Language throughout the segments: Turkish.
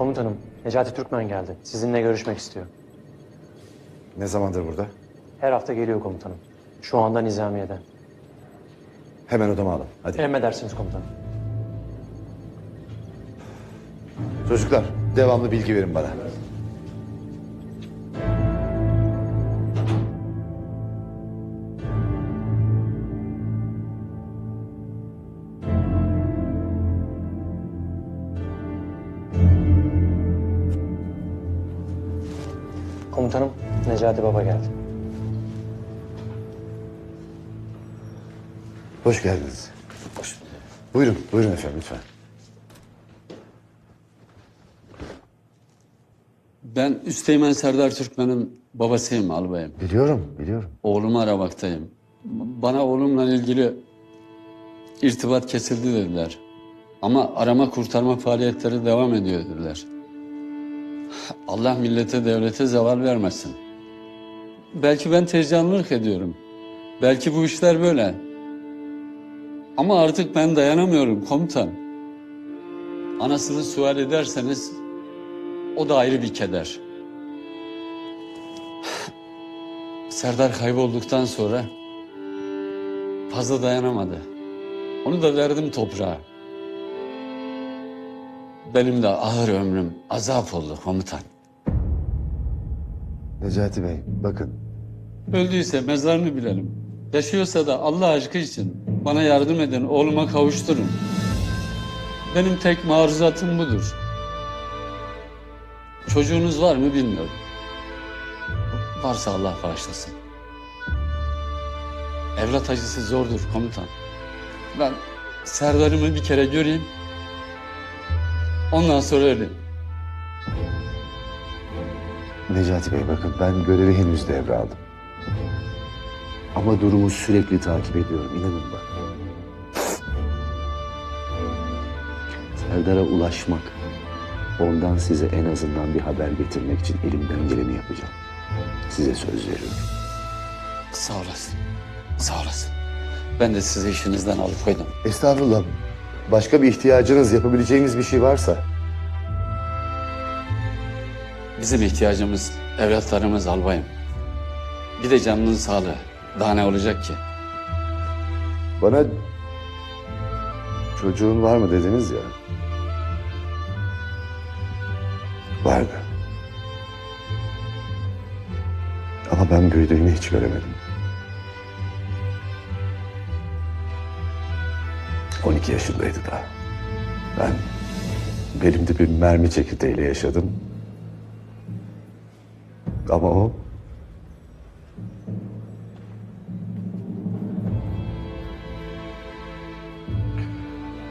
Komutanım, Necati Türkmen geldi. Sizinle görüşmek istiyor. Ne zamandır burada? Her hafta geliyor komutanım. Şu anda Nizamiye'den. Hemen odama alın. Hadi. Emredersiniz komutanım. Çocuklar devamlı bilgi verin bana. Komutanım, Necati Baba geldi. Hoş geldiniz. Buyurun, buyurun efendim lütfen. Ben Üsteğmen Serdar Türkmen'in babasıyım albayım. Biliyorum, biliyorum. Oğlumu aramaktayım. Bana oğlumla ilgili irtibat kesildi dediler. Ama arama kurtarma faaliyetleri devam ediyor dediler. Allah millete devlete zeval vermesin. Belki ben tezcanlılık ediyorum. Belki bu işler böyle. Ama artık ben dayanamıyorum komutan. Anasını sual ederseniz o da ayrı bir keder. Serdar kaybolduktan sonra fazla dayanamadı. Onu da verdim toprağa. Benim de ağır ömrüm azap oldu komutan. Necati Bey, bakın. Öldüyse mezarını bilelim. Yaşıyorsa da Allah aşkı için bana yardım edin, oğluma kavuşturun. Benim tek maruzatım budur. Çocuğunuz var mı bilmiyorum. Varsa Allah bağışlasın. Evlat acısı zordur komutan. Ben Serdar'ımı bir kere göreyim. Ondan sonra öleyim. Necati Bey bakın ben görevi henüz devraldım. Ama durumu sürekli takip ediyorum inanın bana. Serdar'a ulaşmak, ondan size en azından bir haber getirmek için elimden geleni yapacağım. Size söz veriyorum. Sağ olasın. Sağ olasın. Ben de sizi işinizden alıkoydum. Estağfurullah. Başka bir ihtiyacınız, yapabileceğimiz bir şey varsa Bizim ihtiyacımız evlatlarımız albayım. Bir de canının sağlığı. Daha ne olacak ki? bana çocuğun var mı dediniz ya. Vardı. Ama ben büyüdüğünü hiç göremedim. 12 yaşındaydı daha. Ben belimde bir mermi çekirdeğiyle yaşadım. Ama o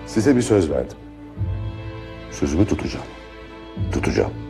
size bir söz verdim. Sözümü tutacağım. Tutacağım.